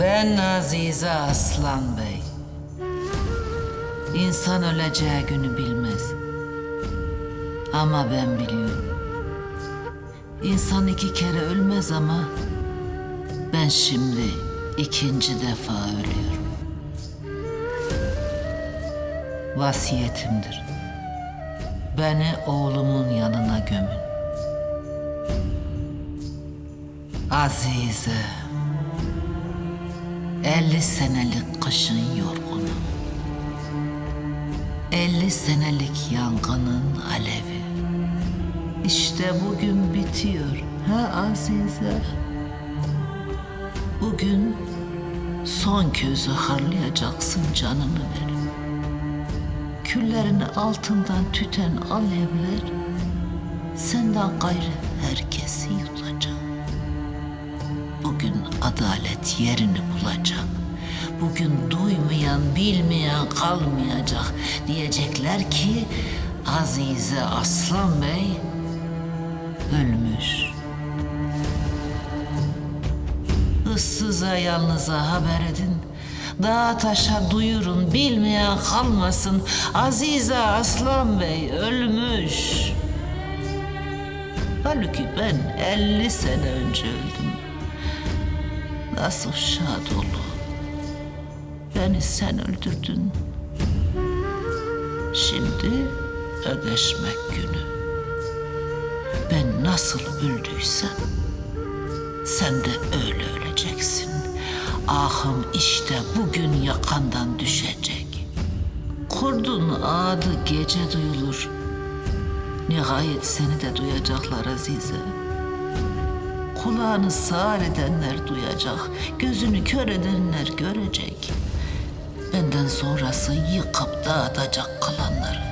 Ben Azize Aslan Bey. İnsan öleceği günü bilmez. Ama ben biliyorum. İnsan iki kere ölmez ama ben şimdi ikinci defa ölüyorum. Vasiyetimdir. Beni oğlumun yanına gömün. Azize. 50 senelik kışın yorgunu. 50 senelik yangının alevi. İşte bugün bitiyor. Ha Azize? Bugün son közü harlayacaksın canını verip. Küllerini altından tüten alevler senden gayrı herkesi yutacak. Bugün adalet yerini bulacak. Bugün duymayan, bilmeyen kalmayacak. Diyecekler ki Azize Aslan Bey ölmüş. Issıza yalnıza haber edin. Dağa taşa duyurun, bilmeyen kalmasın. Azize Aslan Bey ölmüş. Halbuki ben 50 sene önce öldüm. Nasıl şad ol. Beni sen öldürdün. Şimdi ödeşmek günü. Ben nasıl öldüysem sen de öyle öleceksin. Ahım işte bugün yakandan düşecek. Kurdun adı gece duyulur. Nihayet seni de duyacaklar Azize. Kulağını sağır edenler duyacak, gözünü kör edenler görecek. Benden sonrası yıkıp dağıtacak kalanları.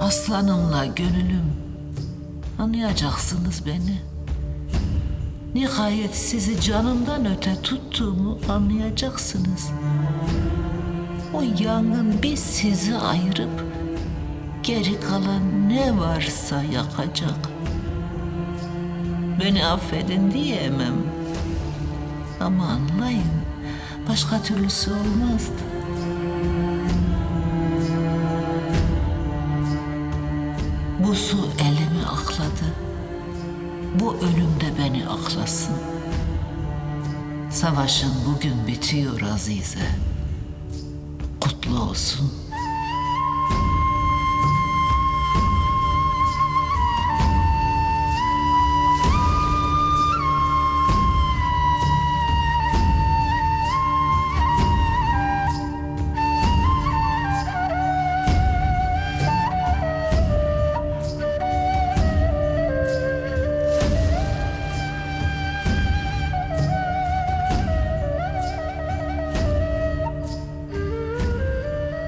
Aslanımla gönülüm, anlayacaksınız beni. Nihayet sizi canımdan öte tuttuğumu anlayacaksınız. O yangın biz sizi ayırıp geri kalan ne varsa yakacak. Beni affedin diyemem. Ama anlayın, başka türlüsü olmazdı. Bu su elimi akladı. Bu ölüm de beni aklasın. Savaşın bugün bitiyor Azize. Kutlu olsun.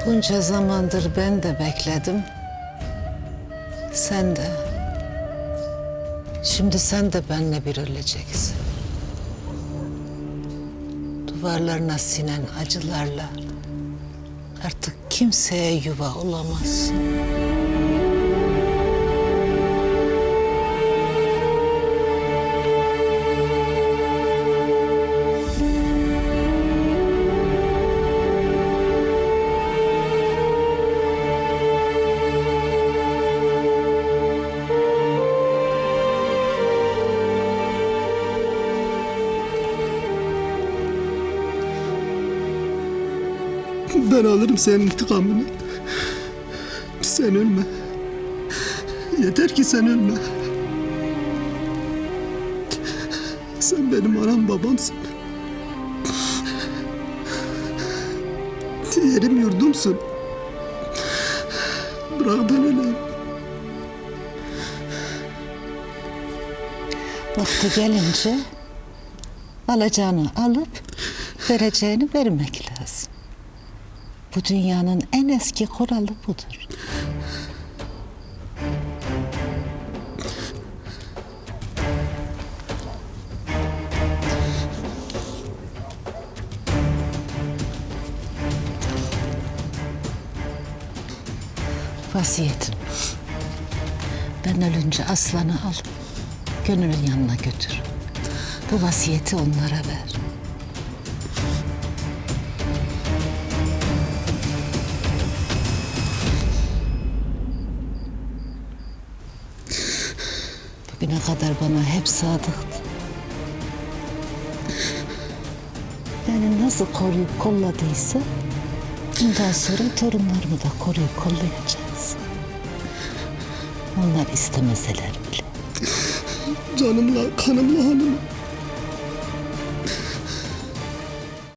Bunca zamandır ben de bekledim. Sen de. Şimdi sen de benimle bir öleceksin. Duvarlarına sinen acılarla artık kimseye yuva olamazsın. Ben alırım senin intikamını. Sen ölme. Yeter ki sen ölme. Sen benim anam babamsın. Yerim yurdumsun. Bırak ben öleyim. Vakti gelince alacağını alıp vereceğini vermek lazım. Bu dünyanın en eski kuralı budur. Vasiyetim. Ben ölünce aslanı al. Gönül'ün yanına götür. Bu vasiyeti onlara ver. Bugüne kadar bana hep sadıktı. Beni nasıl koruyup kolladıysa bundan sonra torunlarımı da koruyup kollayacağız. Onlar istemeseler bile. Canımla kanımla hanımım.